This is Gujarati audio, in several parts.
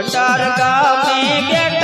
भंडार का में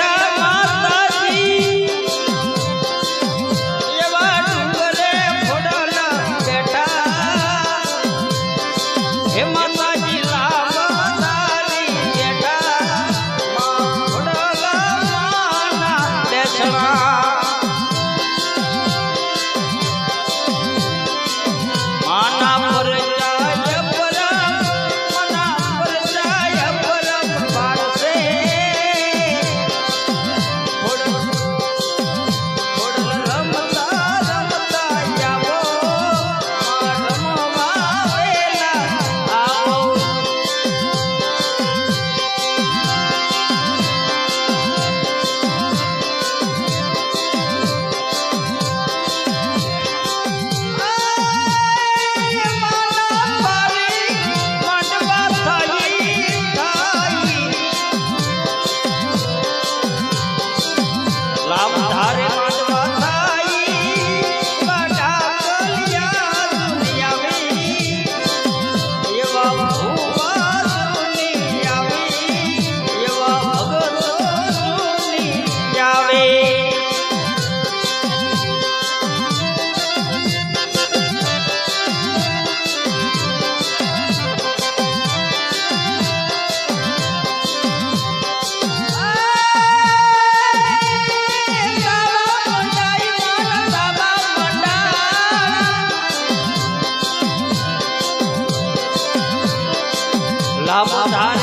好不好打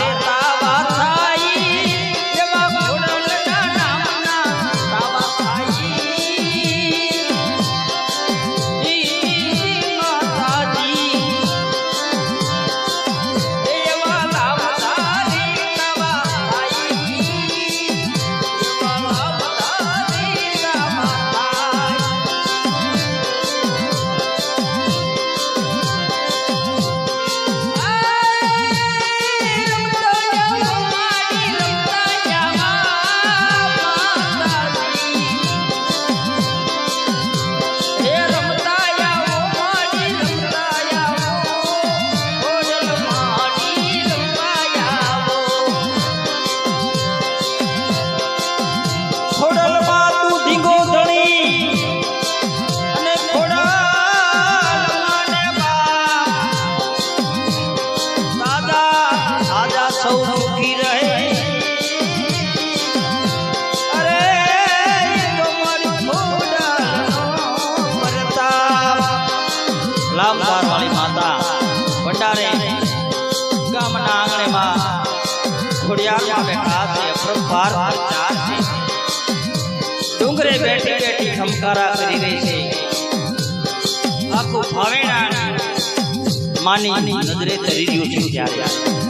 ખોડિયારમાં બેઠા છે અપરંપાર પ્રચાર છે ડુંગરે બેઠી બેઠી ખમકારા કરી રહી છે. આખું ભાવેણા માની નજરે તરી રહ્યું છે ત્યારે.